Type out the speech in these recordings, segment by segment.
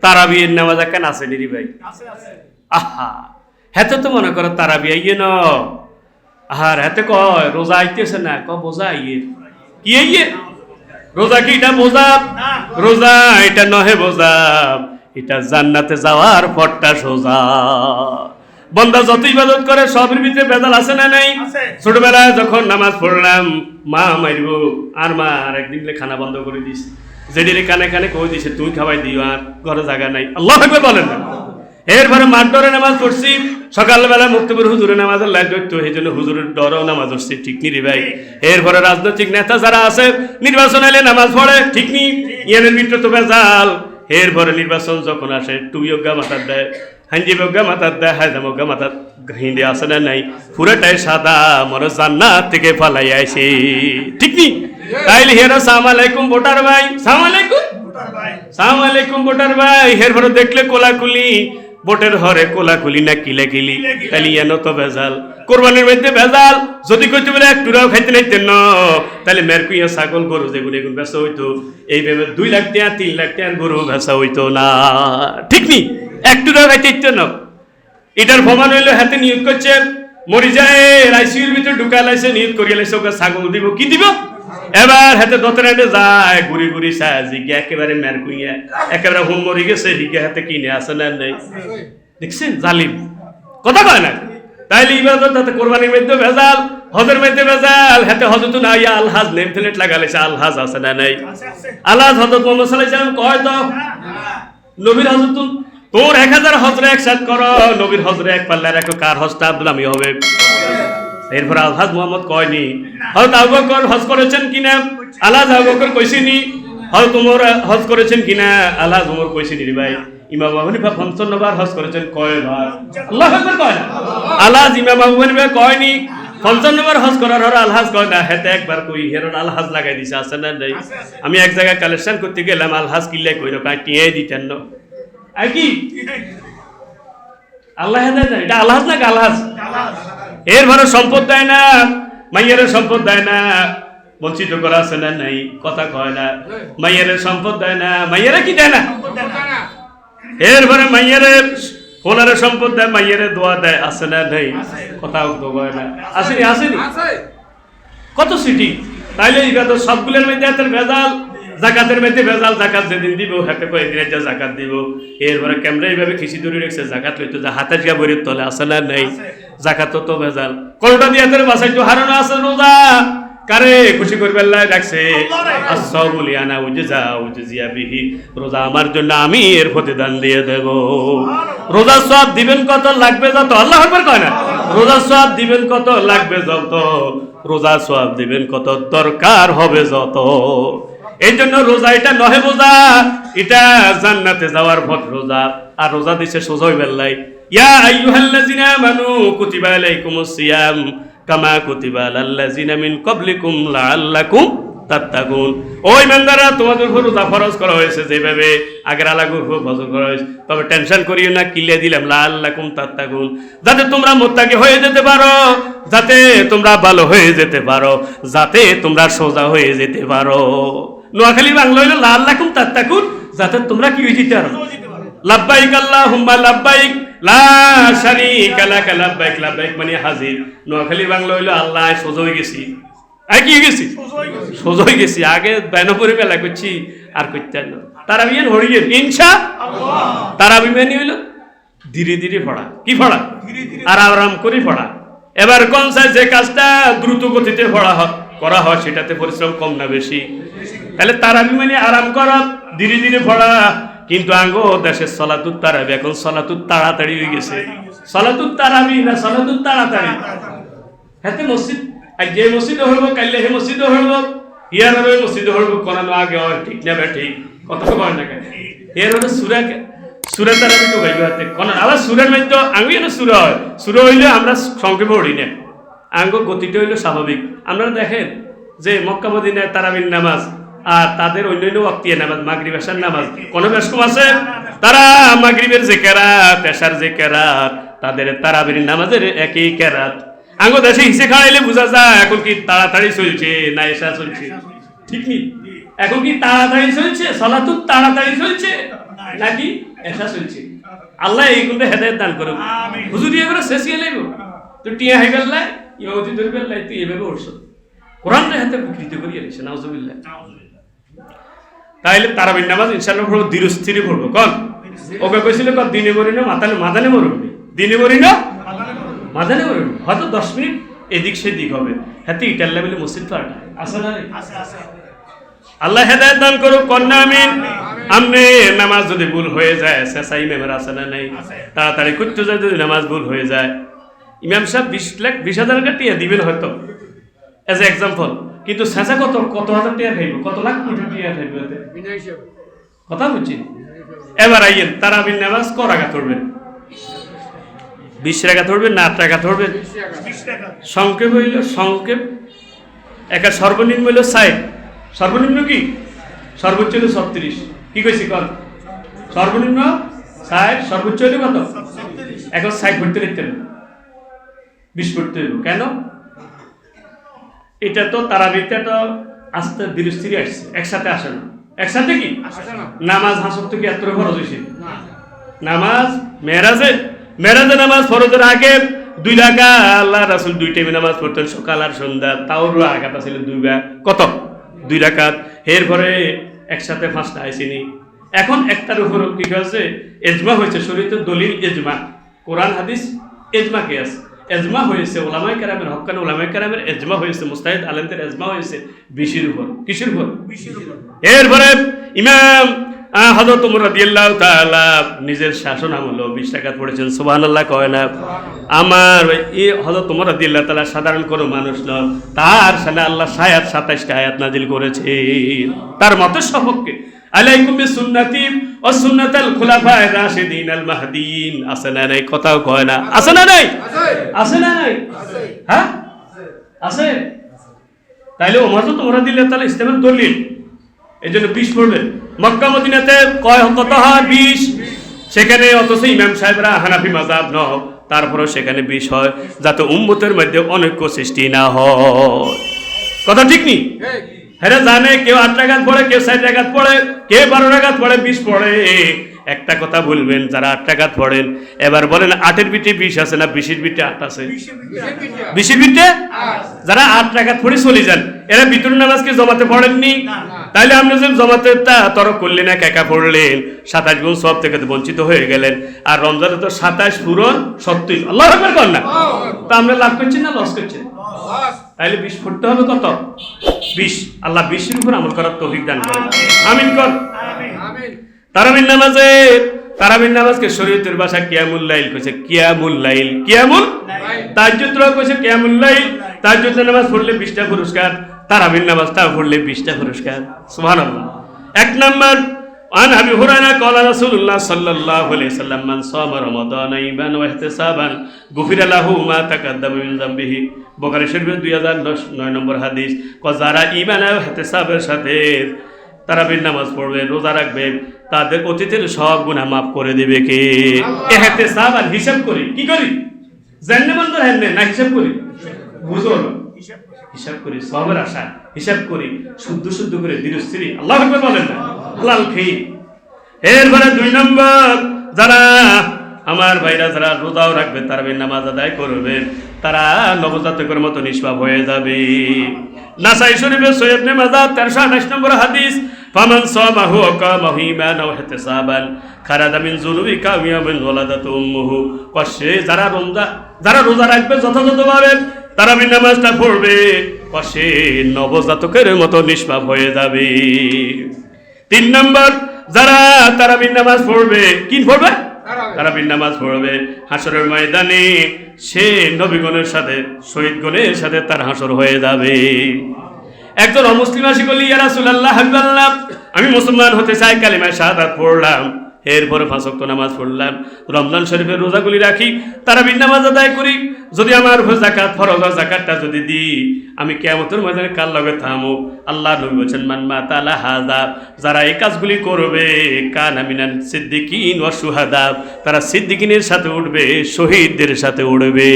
তারাবিয়ের নামাজ একখান আছে নিরি ভাই? আহা হেতে তো মনে করো তারাবি আইয়ে ন। আহার হেতে কয় রোজা আইতেছে না? ক বোঝা আইয়ে কি আইয়ে রোজা কি এটা বোঝা? রোজা এটা নহে বোঝা। এটা জান্নাতে যাওয়ার পথটা সোজা। বন্দা যত ইবাদত করে সবের ভিতরে বেদাল আছে না নাই। ছোটবেলায় যখন নামাজ পড়লাম মা মারিব আর মা আর একদিন খানা বন্ধ করে দিস। যেদিনে কানে কানে কই দিছে তুই খাওয়াই দিও আর ঘরে জায়গা নাই। আল্লাহ বলেন না। এরপরে মাঠ ডরে নামাজ পড়ছি। সকালবেলা মুক্তিপুর হুজুরের নামাজের লাইট ধরতো এই জন্য হুজুরের ডরও নামাজ পড়ছি ঠিক নি রে ভাই। এরপরে রাজনৈতিক নেতা যারা আছে নির্বাচন এলে নামাজ পড়ে ঠিক নি ইয়ানের মিত্র তো বেজাল। এরপরে নির্বাচন যখন আসে টুই অজ্ঞা মাথার দেয়। হাঞ্জি বজ্ঞা মাথার দেয় হায়দাম অজ্ঞা মাথার হিন্দি না নাই পুরোটাই সাদা মনে জান্নাত থেকে পালাই আইছে ঠিক নি তাইলে হেরো সালাম আলাইকুম ভোটার ভাই সালাম আলাইকুম সালাম আলাইকুম ভোটার ভাই হের ভরে দেখলে কোলাকুলি বোটের হরে কোলাকুলি না কিলে কিলি তাহলে এন তো ভেজাল কোরবানির মধ্যে ভেজাল যদি কইতে বলে এক টুরাও খাইতে নাইতেন না তাহলে মের কুইয়া ছাগল গরু যেগুলো এগুলো বেচা হইতো এই ভেবে দুই লাখ টাকা তিন লাখ টাকার গরু বেচা হইতো না ঠিক নি এক টুরাও খাইতে ইতেন না এটার প্রমাণ হইল হাতে নিয়োগ করছে মরি যায় আইসিউর ভিতরে ঢুকা লাইছে নিয়োগ করিয়া লাইছে ওকে ছাগল দিব কি দিব? এবার হাতে দতরাটে যায় ঘুরি ঘুরি চায় জিজ্ঞা একেবারে মের কুইয়া একেবারে হুম মরি গেছে হিগে হাতে কিনে আসে না নেই। দেখছেন? জালিম। কথা কয় না? তাইলে ইবাদত তাতে কোরবানির মধ্যে ভেজাল হজের মধ্যে ভেজাল হাতে হজত না ইয়া আলহাজ নেম প্লেট লাগালেছে আলহাজ আছে না নাই? আলহাজ হজরত মোহাম্মদ সাল্লাল্লাহু আলাইহি সাল্লাম কয় তো? নবীর হজরত তোর এক হাজার হজরে একসাথ করো, নবীর হজরে এক পাল্লা রাখো কার হজটা আব্দুলামি হবে। এরপর আলহাজ মোহাম্মদ কয়নি? হয়তো আবু হজ করেছেন কিনা? আলহাজ আবু বকর কইছিনি হয়তো উমর হজ করেছেন কিনা? আলহাজ উমর কইছিনি রে ভাই। ইমাম আবু হানিফা পঞ্চান্ন বার হজ করেছেন আল্লাহ আকবার কয় না? আলহাজ ইমাম আবু হানিফা কয়নি? পঞ্চান্ন বার হজ করার হর আলহাজ কয় না? হেতে একবার কই হেরন আলহাজ লাগাই দিছে, আছে না নাই? আমি এক জায়গায় কালেকশন করতে গেলাম, আলহাজ কিল্লাই কইলো কাই টিয়ে দিতেন না। কি? আল্লাহ দেয়, এটা আলহাজ না আলহাজ? এর ভরে সম্পদ দেয় না মাইয়ের সম্পদ দেয় না বঞ্চিত করা আছে না নাই কথা কয় না। মাইয়ের সম্পদ দেয় না মাইয়েরা কি দেয় না? এর ভরে মাইয়ের হোনারে সম্পদ দেয় মাইয়ের দোয়া দেয় আছে না নাই কথা কয় না। আসেনি আসেনি? কত সিটি? তাইলে এটা তো সবগুলোর মধ্যে হাতের ভেজাল। জাকাতের মধ্যে ভেজাল জাকাত যেদিন দিব, হাতে কয়েকদিন একটা জাকাত দিব। এরপরে ক্যামেরা এইভাবে খিচি ধরে রেখেছে, জাকাত লইতো যা হাতে গিয়া বইয়ের তলে আসে না নেই? জাকাত তো ভেজাল। কোনটা দিয়ে হাতের বাসায় তো হারানো আছে রোজা। কারে? খুশি করবে আল্লাহ ডাকছে আসসাবুলিয়ানা উজজা, উজজিয়া বিহি। রোজা আমার জন্য আমি এর প্রতিদান দিয়ে দেব। রোজা সব দিবেন কত? লাগবে যত। আল্লাহ আকবার কয় না? রোজা সব দিবেন কত? লাগবে যত। রোজা সব দিবেন কত? দরকার হবে যত। এই জন্য রোজা, এটা নহে বোঝা এটা জান্নাতে যাওয়ার পথ রোজা। আর রোজা দিছে সোজা হইবার লাই ইয়া আইয়ুহাল্লাযিনা আমানু কুতিবা আলাইকুমুস সিয়াম কামা কুতিবা আলাল্লাযিনা মিন ক্বাবলিকুম লাআল্লাকুম তাত্তাকুন ওই মেন্দারা তোমাদের উপর রোজা ফরজ করা হয়েছে যেভাবে আগের আলাগুর উপর ফরজ করা হয়েছে। তবে টেনশন করিও না, কিলে দিলাম, লাআল্লাকুম তাত্তাকুন যাতে তোমরা মোত্তাকি হয়ে যেতে পারো, যাতে তোমরা ভালো হয়ে যেতে পারো, যাতে তোমরা সোজা হয়ে যেতে পারো। নোয়াখালী বাংলা হইল লাআল্লাকুম তাত্তাকুন যাতে তোমরা কি যেতে পারো? লাব্বাইক আল্লাহুম্মা, লাব্বাইক, লা শারীকা লাক, লাব্বাইক লাব্বাইক মানে হাজির। নোয়াখালী বাংলা হইল আল্লাহ সোজা হয়ে গেছি। আর কি গেছি? সোজা হয়ে গেছি। আগে বেনপুরে বেলা করছি, আর করতে না। তারা বিয়ে হরিয়ে ইনসা তারা বিমানি হইল ধীরে ধীরে পড়া কি পড়া আর আরাম করে ফড়া। এবার কোন যে কাজটা দ্রুত গতিতে হয়, করা হয়, সেটাতে পরিশ্রম কম না বেশি। তাহলে তারা মানে আরাম করা, ধীরে ধীরে পড়া। কিন্তু আঙ্গো, দেশের সলাতুর তারাবি, এখন সলাতুর তাড়াতাড়ি হয়ে গেছে। সলাতুর তারাবি না সলাতুর তাড়াতাড়ি? হাতে মসজিদ আর যে মসজিদে হইব, কাইলে হে মসজিদে হইব। ইয়ার ওই মসজিদে হইব কোরআন আগে হয়, ঠিক না বে ঠিক? কত তো কয় না কেন? এর হলো সুরা সুরা তারা কিন্তু গাইব হাতে। কোন আবার সুরের মধ্যে আমি না সুরা হয়। সুরা হইলে আমরা সংক্ষেপে পড়ি না। আঙ্গ গতিটা হইল স্বাভাবিক। আপনারা দেখেন যে মক্কা মদিনায় তারাবির নামাজ আর তাদের অন্যান্য অক্তিয়া নামাজ মাগরিব আসার নামাজ কোন ব্যস্কম আছে? তারা মাগরিবের যে কেরাত এশার যে কেরাত তাদের তারাবির নামাজের একই কেরাত। আঙ্গ দেশে হিসে খাড়াইলে বোঝা যায় এখন কি তাড়াতাড়ি চলছে না এসা চলছে? ঠিক নেই এখন কি তাড়াতাড়ি চলছে? সলাতুর তাড়াতাড়ি চলছে? নাকি এসা চলছে? আল্লাহ এইগুলো হেদায়ত দান করুক। হুজুর করে শেষিয়ে লাইব। তো টিয়া হয়ে গেল ইমামতি ধরে গেল তুই এভাবে উঠছ। কোরআনটা হাতে বিকৃত করিয়ে এসে নাউজুবিল্লাহ। তাইলে তারাবির নামাজ ইনশাল্লাহ পড়ব ধীরস্থিরে পড়ব। কন? ওকে কইছিল কন দিনে মরি না মাথানে মাদানে মরুন দিনে মরি না মাদানে মরুন হয়তো দশ মিনিট এদিক সেদিক হবে। হাতে ইটার লেভেলে মসজিদ তো আটা আসে না আল্লাহ হেদায়ত দান করুক কন্যা আমিন। আমনে। নামাজ যদি ভুল হয়ে যায় সেসাই মেমের আছে না নাই? তাড়াতাড়ি করতে যায় যদি নামাজ ভুল হয়ে যায়। ইমাম সাহেব বিশ লাখ বিশ হাজার টাকা দিবেন হয়তো। এজ এ এক্সাম্পল কিন্তু শেষে কত কত হাজার টিয়া খাইব? কত লাখ কোটি টিয়া খাইব এতে? কথা বুঝছি? এবার আইয়েন তারাবির নামাজ ক রাখা ধরবেন? বিশ টাকা ধরবেন না আট টাকা ধরবেন? সংক্ষেপ হইল সংক্ষেপ। একা সর্বনিম্ন হইল ষাট। সর্বনিম্ন কি? সর্বোচ্চ হইল ছত্রিশ। কি কইছি কল সর্বনিম্ন ষাট সর্বোচ্চ হইল কত? এখন ষাট ভরতে লিখতে হবে। বিশ পড়তে হইব কেন? এটা তো তারাবিতে তো আস্তে ধীরে আসছে। একসাথে আসে না। একসাথে কি? নামাজ হাসক তো কি এত খরচ হয়েছে নামাজ মেরাজে? মেরাজে নামাজ ফরজের আগে দুই রাখা আল্লাহ রাসুল দুই টাইমে নামাজ পড়তেন সকাল আর সন্ধ্যা। তাও আঘাত ছিল দুই বার কত? দুই রাকাত। এর পরে একসাথে পাঁচটা আইসিনি। এখন একটার উপর কি হয়েছে? এজমা হয়েছে। শরীরের দলিল এজমা। কোরআন হাদিস এজমা কে আছে? এজমা হয়েছে ওলামাই কেরামের হকান ওলামাই কেরামের এজমা হয়েছে মুস্তাহিদ আলেমদের এজমা হয়েছে বিশির উপর। কিসের উপর? এরপরে ইমাম উমর রাদিয়াল্লাহু তাআলা নিজের শাসন আমলে বিশ টাকা পড়েছেন সুবহানাল্লাহ কয় না। আমার এই হযরত উমর রাদিয়াল্লাহু তাআলা সাধারণ কোনো মানুষ নন তার সাথে আল্লাহ সায়াত 27টা আয়াত নাজিল করেছে তার মতে সপক্ষে আলাইকুম বিসুন্নতি ওয়া সুন্নাতাল খুলাফায়ে রাশিদিন আল মাহদিন। আছে না নাই? কথাও কয় না। আছে না নাই? আছে না নাই? হ্যাঁ? আছে। তাইলে ওমর তো তোমরা দিলে, তাহলে ইসলামের দলিল। এই জন্য বিষ পড়বে। মক্কা মদিনাতে কয় কত হয় বিষ সেখানে অথচ ইমাম সাহেবরা হানাফি মাজাব ন তারপরেও সেখানে বিষ হয়, যাতে উম্মতের মধ্যে অনৈক্য সৃষ্টি না হয়। কথা ঠিক নি? হ্যাঁ জানে কেউ আট টাকাত পড়ে কেউ ষাট টাকাত পড়ে কেউ বারো টাকাত পড়ে বিষ পড়ে। একটা কথা বলবেন যারা আট টাকাত পড়েন এবার বলেন আটের বিটে বিষ আছে না বিশের বিটে আট আছে? বিশের বিটে যারা আট টাকা পড়ে চলে যান এরা বিতরণ নামাজকে জমাতে পড়েননি? তাইলে আপনি যে জমাতে তা তরক করলেন এক একা পড়লেন সাতাশ গুণ সব থেকে বঞ্চিত হয়ে গেলেন। আর রমজানে তো সাতাশ পূরণ সত্যি আল্লাহ কর না। তা আমরা লাভ করছি না লস করছি তাইলে বিষ ফুটতে হবে কত? বিষ আল্লাহ বিশের উপর আমল করার তৌফিক দান করেন। আমিন কর। তারাবিন নামাজে তারাবিন নামাজকে শরীয়তের ভাষা কিয়ামুল লাইল কইছে। কিয়ামুল লাইল। কিয়ামুল তাজ্জুদ রাও কইছে কিয়ামুল লাইল। তাজ্জুদ নামাজ পড়লে 20টা পুরস্কার তারাবিন নামাজটা পড়লে 20টা পুরস্কার। সুবহানাল্লাহ। এক নাম্বার عن ابي هريره قال رسول الله صلى الله عليه وسلم من صام رمضان ايمانا واحتسابا غفر له ما تقدم من ذنبه বুখারী শরীফের 2009 নম্বর হাদিস ক যারা ঈমান আর ইহতিসাবের সাথে তারাবির নামাজ পড়বে রোজা রাখবে তাদের অতীতের সব গুনাহ মাফ করে দিবে কে ইহতিসাব আর হিসাব করি কি করি জান্নে বন্ধ হেননে না হিসাব করি বুঝো না হিসাব করি সবের আশা হিসাব করি, শুদ্ধ শুদ্ধ করে দৃঢ়স্থির আল্লাহ বলেন না হালাল খেয়ে। এরপরে দুই নম্বর, যারা আমার ভাইরা যারা রোজাও রাখবে তারা নামাজ আদায় করবে, তারা নবজাতকের মতো নিষ্পাপ হয়ে যাবে। নাসাই শরীফে সৈয়দ নেমাজা তেরোশো আঠাশ নম্বর হাদিস সামাহু আকামাহু ঈমানাও ওয়া ইহতিসাবান খারাজা মিন যুনুবিকা ওয়া মিন ওয়ালাদাতু উম্মুহু কষ্টে যারা রোজা যারা রোজা রাখবে যথাযথভাবে তারা বিন নামাজটা পড়বে। কষ্টে নবজাতকের মতো নিষ্পাপ হয়ে যাবে। তিন নম্বর, যারা তারা তারাবির নামাজ পড়বে। কি পড়বে? তারাবির নামাজ পড়বে। হাসরের ময়দানে সে নবীগণের সাথে, শহীদগণের সাথে তার হাসর হয়ে যাবে। একজন অমুসলিম আসি বলি ইয়া রাসূলুল্লাহ হাবিবাল্লাহ। আমি মুসলমান হতে চাই কালিমায় শাহাদাত পড়লাম। এরপরে ফাঁসক্ত নামাজ পড়লাম। রমজান শরীফের রোজাগুলি রাখি তারা নামাজ আদায় করি। যদি আমার জাকাত ফরজ জাকাতটা যদি দিই আমি কেমতের ময়দানে কাল লগে থামো আল্লাহ নবী বলছেন মানমা তালা হাজা যারা এই কাজগুলি করবে কান আমিনান সিদ্দিকিন ও সুহাদা তারা সিদ্দিকিনের সাথে উঠবে শহীদদের সাথে উঠবে।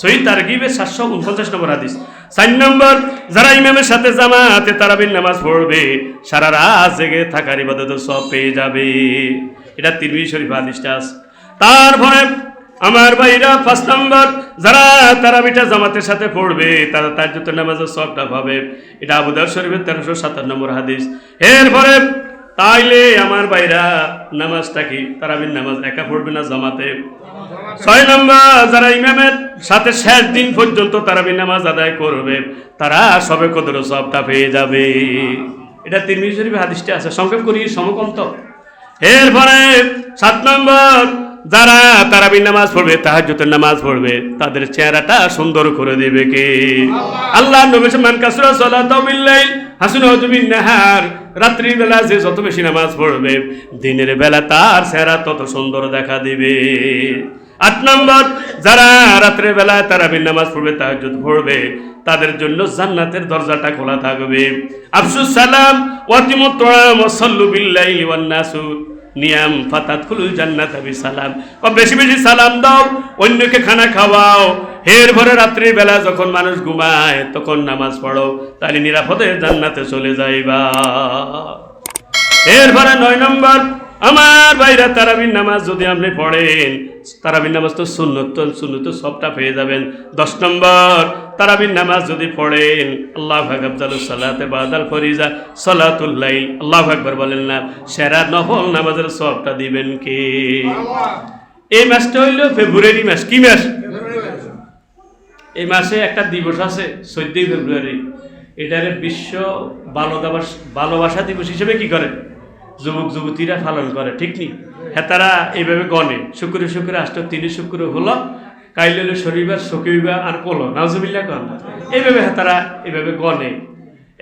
শহীদ তার গিবে সাতশো উনপঞ্চাশ নম্বর হাদিস। চার নম্বর, যারা ইমামের সাথে জামাতে তারাবির নামাজ পড়বে, সারা রাত জেগে থাকার ইবাদত সব পেয়ে যাবে। এটা তিরমিজি শরীফ আছে। তারপরে আমার ভাইরা পাঁচ নম্বর, যারা তারাবিটা জামাতের সাথে পড়বে, তারা তার যত নামাজের সবটা পাবে। এটা আবুদার শরীফের তেরোশো সাতান্ন নম্বর হাদিস। এরপরে তাইলে আমার ভাইরা নামাজটা কি? তারাবির নামাজ একা পড়বে না জামাতে? ছয় নম্বর, যারা ইমামের সাথে শেষ দিন পর্যন্ত তারাবির নামাজ আদায় করবে, তারা সবে কদর সবটা পেয়ে যাবে। এটা তিরমিজি শরীফে হাদিসটা আছে, সংক্ষেপ করি সমকন্ত এরপরে সাত নম্বর, যারা তারাবির নামাজ পড়বে, তাহাজ্জুদের নামাজ পড়বে, তাদের চেহারাটা সুন্দর করে দেবে কে? আল্লাহ নবী মান কাসরা সালাতাও হাসুনাতু তুমি নাহার। রাত্রির বেলা যে যত বেশি নামাজ পড়বে, দিনের বেলা তার চেহারা তত সুন্দর দেখা দিবে। আট নম্বর, যারা রাত্রের বেলা তারাবির নামাজ পড়বে, তাহাজ্জুদ পড়বে, তাদের জন্য জান্নাতের দরজাটা খোলা থাকবে। আফসুস সালাম ওয়াতিমুত তোয়াম ওয়াসাল্লু বিল্লাইলি ওয়ান নাসু। নিয়াম ফাতাত খুলুল জান্নাত সালাম বেশি বেশি সালাম দাও, অন্যকে খানা খাওয়াও। হের ভরে রাত্রির বেলা যখন মানুষ ঘুমায়, তখন নামাজ পড়ো, তাহলে নিরাপদে জান্নাতে চলে যাইবা। এরপরে নয় নম্বর, আমার ভাইরা তারাবির নামাজ যদি আপনি পড়েন, তারাবির নামাজ তো সুন্নত সুন্নত সবটা পেয়ে যাবেন। দশ নম্বর, তারাবির নামাজ যদি পড়েন, আল্লাহ আকবর সালাতে বাদাল ফরিজা সলাতুল্লাইল আল্লাহ আকবর বলেন না, সেরা নফল নামাজের সবটা দিবেন কে? এই মাসটা হইল ফেব্রুয়ারি মাস, কি মাস? এই মাসে একটা দিবস আছে চোদ্দই ফেব্রুয়ারি। এটারে বিশ্ব ভালোবাস ভালোবাসা দিবস হিসেবে কি করে? যুবক যুবতীরা পালন করে ঠিক নি? হ্যাঁ তারা এইভাবে গণে। শুক্রে শুক্রে আষ্ট তিনি শুক্র হলো কাইলে হলো শনিবার শকিবার আর কলো নাজুবিল্লা কন এইভাবে হ্যাঁ তারা এইভাবে গণে।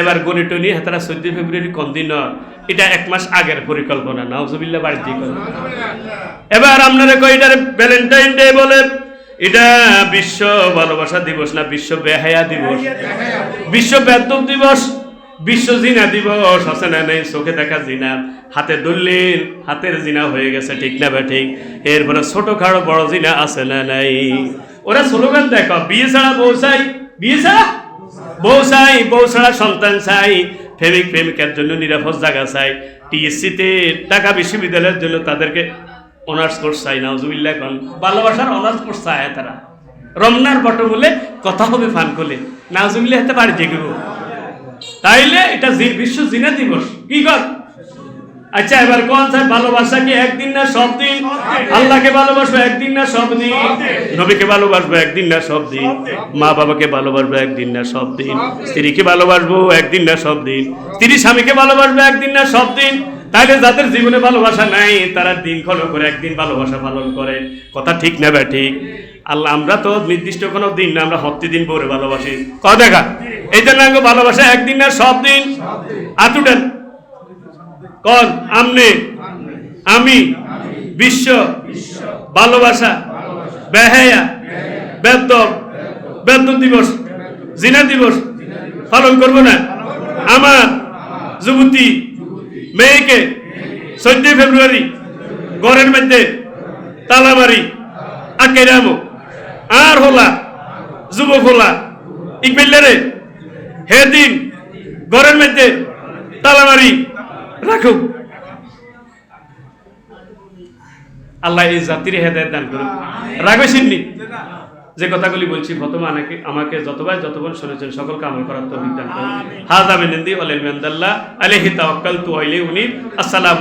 এবার গণে টনি হ্যাঁ তারা চোদ্দই ফেব্রুয়ারি কোন দিন এটা এক মাস আগের পরিকল্পনা নাজুবিল্লা বাড়িতে করে এবার আপনারা কই এটার ভ্যালেন্টাইন ডে বলে এটা বিশ্ব ভালোবাসা দিবস না, বিশ্ব বেহায়া দিবস। বিশ্ব বেদ্যম দিবস, বিশ্ব জিনা দিবস, আছে না নেই? চোখে দেখা জিনা। হাতে দলিল হাতের জিনা হয়ে গেছে, ঠিক না বা ঠিক? এরপরে ছোট খাড়ো বড় জিনা আছে না নাই? ওরা স্লোগান দেখো, বিয়ে ছাড়া বউ চাই। বিয়ে ছাড়া? বউ চাই, বউ ছাড়া সন্তান চাই। প্রেমিক প্রেমিকার জন্য নিরাপদ জায়গা চাই। টিএসসিতে ঢাকা বিশ্ববিদ্যালয়ের জন্য তাদেরকে অনার্স কোর্স চাই নাউজুবিল্লাহ খান ভালোবাসার অনার্স কোর্স চায় তারা। রমনার বট বলে কথা হবে ফান করলে। নাউজুবিল্লাহ হাতে বাড়ি থেকে তাইলে এটা বিশ্ব জিনা দিবস। কি কর? আচ্ছা এবার কোন স্যার ভালোবাসা কি একদিন না সব দিন? আল্লাহকে ভালোবাসবো একদিন না সব দিন? নবীকে ভালোবাসবো একদিন না সব দিন? মা বাবাকে ভালোবাসবো একদিন না সব দিন? স্ত্রীকে ভালোবাসবো একদিন না সব দিন? স্ত্রী স্বামীকে ভালোবাসবো একদিন না সব দিন? তাইলে যাদের জীবনে ভালোবাসা নাই, তারা দিন ফলো করে একদিন ভালোবাসা পালন করে। কথা ঠিক না ব্যা ঠিক? আল্লাহ, আমরা তো নির্দিষ্ট কোনো দিন না, আমরা হপ্তি দিন পরে ভালোবাসি। ক দেখা। এই জন্য ভালোবাসা একদিন না, সব দিন? আতুটেন কন? আমনে। আমি। বিশ্ব। ভালোবাসা। বেহায়া। বেদ্য বেদ্য দিবস। জিনা দিবস। পালন করব না? আমার। যুবতী। মেয়েকে চোদ্দই ফেব্রুয়ারি ঘরের মধ্যে তালামারি আকেরামো আর হলা, যুবক হলা ইকবিল্লারে হে দিন ঘরের মধ্যে তালামারি রাখুক। আল্লাহ এই জাতির হেদায়ত দান করুন রাগবেশিননি যে কথাগুলি বলছি প্রথমে আমাকে আমাকে যতবার যতবার শুনেছেন সকলকে আমল করার তৌফিক দান করুন। হাজা ইনদাল্লাহ আলাইহি তাওয়াক্কালতু ওয়া ইলাইহি উনীব। আসসালামু